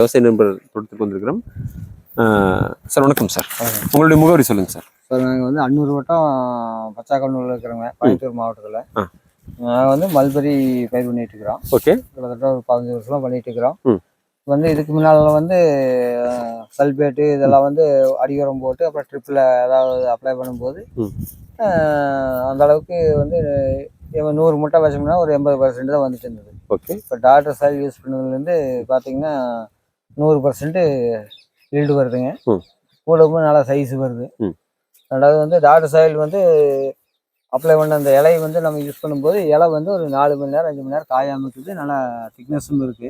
விவசாய நண்பர் தோட்டத்துக்கு வந்திருக்கிறோம். சார் வணக்கம் சார். உங்களுடைய முகவரி சொல்லுங்க சார். சார் நாங்கள் வந்து அன்னூர் வட்டம் பச்சாக்கண்ணூரில் இருக்கிறோங்க கோயம்புத்தூர் மாவட்டத்தில். நாங்கள் வந்து மல்பெரி பயிர் பண்ணிட்டு இருக்கிறோம். ஓகே. கிட்டத்தட்ட ஒரு பதினஞ்சு வருஷமாக பண்ணிட்டு இருக்கிறோம். வந்து இதுக்கு முன்னால் வந்து சல்பேட்டு இதெல்லாம் வந்து அடி உரம் போட்டு அப்புறம் ட்ரிப்பில் ஏதாவது அப்ளை பண்ணும்போது அந்த அளவுக்கு வந்து நூறு முட்டை வச்சோம்னா ஒரு எண்பது பர்சன்ட் தான் வந்துட்டு இருந்தது. ஓகே. இப்போ டாக்டர் சாயில் யூஸ் பண்ணதுலேருந்து பார்த்தீங்கன்னா நூறு பர்சன்ட் ஈல்டு வருதுங்க. கூடவும் நல்லா சைஸ் வருது. ரெண்டாவது வந்து டாக்டர் சாயில் வந்து அப்ளை பண்ண அந்த இலை வந்து நம்ம யூஸ் பண்ணும்போது இலை வந்து ஒரு நாலு மணி நேரம் அஞ்சு மணி நேரம் காயாம இருக்குது. நல்லா திக்னஸும் இருக்கு.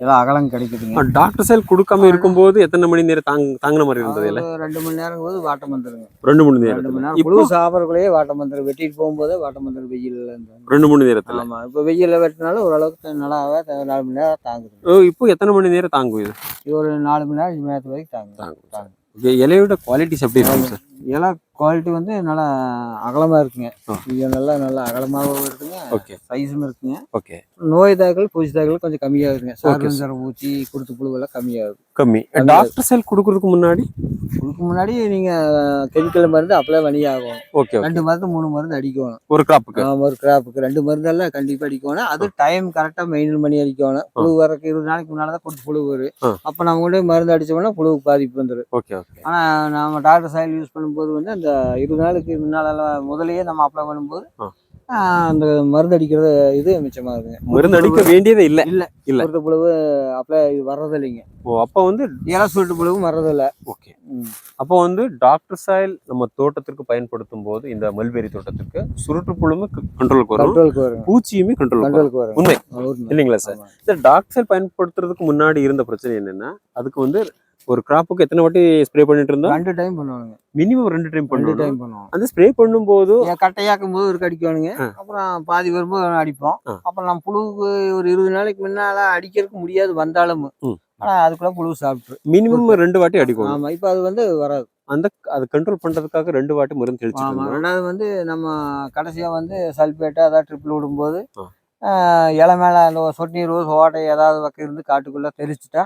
எல்லாம் அகலம் கிடைக்குதுங்க. டாக்டர் செல் கொடுக்காம இருக்கும்போது எத்தனை மணி நேரம் தாங்க தாங்கின மாதிரி இருந்தது இல்ல? ரெண்டு மணி நேரம் போது வாட்டம் வந்துருங்க ரெண்டு மணி ரெண்டு மணி நேரம் இப்போ சாப்பிட்றக்குள்ளேயே வாட்டம் வந்துடும் வெட்டிட்டு போகும்போதே வாட்டம் வந்துடும் வெயில்ல இருந்து ரெண்டு மணி நேரத்துல. ஆமா இப்போ வெயில்ல வெட்டினாலும் ஓரளவுக்கு நல்லாவே நாலு மணி நேரம் தாங்குது. இப்போ எத்தனை மணி நேரம் தாங்கும் இது? இது ஒரு நாலு மணி நேரம் அஞ்சு மணி நேரத்து வரைக்கும் தாங்கும். தாங்கும். இலையோட குவாலிட்டிஸ் எப்படி இருக்கும் சார் இலை குவாலிட்டி வந்து நல்லா அகலமா இருக்குங்க. இது நல்லா நல்லா அகலமாகவும் இருக்குங்க. ஓகே. சைஸும் இருக்குங்க. ஓகே. நோய் தாக்கல் பூச்சி தாக்கல் கொஞ்சம் கம்மியாகுதுங்க Okay, சார்பன் சார பூச்சி குருத்து புழுவெல்லாம் கம்மியாகுது கம்மி. டாக்டர் செல் கொடுக்கறதுக்கு முன்னாடி? இதுக்கு முன்னாடி நீங்க கெமிக்கல் மருந்து அப்ளை பண்ணி ஆகும் ஓகே. ரெண்டு மருந்து மூணு மருந்து அடிக்கணும். ஒரு கிராப்புக்கு ஒரு கிராப்புக்கு ரெண்டு மருந்தெல்லாம் கண்டிப்பா அடிக்கணும். அது டைம் கரெக்டா மெயின்டைன் பண்ணி அடிக்கணும். புழு வரக்கு இருபது நாளைக்கு முன்னால தான் கொடுத்து புழு வரும். அப்ப நம்ம கொண்டு போய் மருந்து அடிச்சோம்னா புழுவுக்கு பாதிப்பு வந்துடும் ஓகே ஓகே. ஆனா நம்ம டாக்டர் சாயில் யூஸ் பண்ணும்போது வந்து அந்த இருபது நாளுக்கு முன்னால முதல்லயே நம்ம அப்ளை பண்ணும்போது அந்த மருந்து அடிக்கிறது இது மிச்சமாகுதுங்க மருந்து அடிக்க வேண்டியதே இல்ல. இல்ல. இல்ல. குருத்து புழுவு அப்ளை வர்றது இல்லைங்க. ஓ அப்ப வந்து இலை சுருட்டு புழுவும் வர்றது இல்ல. ஓகே. அப்போ வந்து டாக்டர் சாயில் நம்ம தோட்டத்திற்கு பயன்படுத்தும் போது இந்த மல்பெரி தோட்டத்திற்கு சுருட்டு புழுமை கண்ட்ரோலுக்கு வரும். கண்ட்ரோலுக்கு வருங்க பூச்சியுமே கண்ட்ரோலுக்கு வரும். கண்ட்ரோலுக்கு வருங்க உண்மை. இல்லைங்களா சார். இந்த டாக்டர் சாயில் பயன்படுத்துறதுக்கு முன்னாடி இருந்த பிரச்சனை என்னன்னா அதுக்கு வந்து ஒரு கிராப்புக்கு எத்தனை வாட்டி ஸ்ப்ரே பண்ணிட்டு இருந்தோம் ரெண்டு டைம் பண்ணுவானுங்க. மினிமம் ரெண்டு டைம் ரெண்டு டைம் பண்ணுவோம். அந்த ஸ்ப்ரே பண்ணும்போது கட்டையாக்கும் போது ஒரு அடிக்குவானுங்க ஆ. அப்புறம் பாதி வரும்போது அடிப்போம். அப்புறம் நம்ம புழுவுக்கு ஒரு இருபது நாளைக்கு முன்னால அடிக்கிறதுக்கு முடியாது வந்தாலும். ம். ஆனா அதுக்குள்ள புழு சாப்பிட்டுரு. மினிமம் ரெண்டு வாட்டி அடிக்கணும் ஆமா இப்ப அது வந்து வராது. அந்த அது கண்ட்ரோல் பண்றதுக்காக ரெண்டு வாட்டி மருந்து இருந்தோம் ரெண்டாவது வந்து நம்ம கடைசியா வந்து சல்பேட்டை அதாவது ட்ரிப்பிள் விடும்போது இலை மேல அந்த சொட்டு நீர் ரோஸ் ஓட்டை ஏதாவது பக்கம் இருந்து காட்டுக்குள்ள தெளிச்சுட்டா.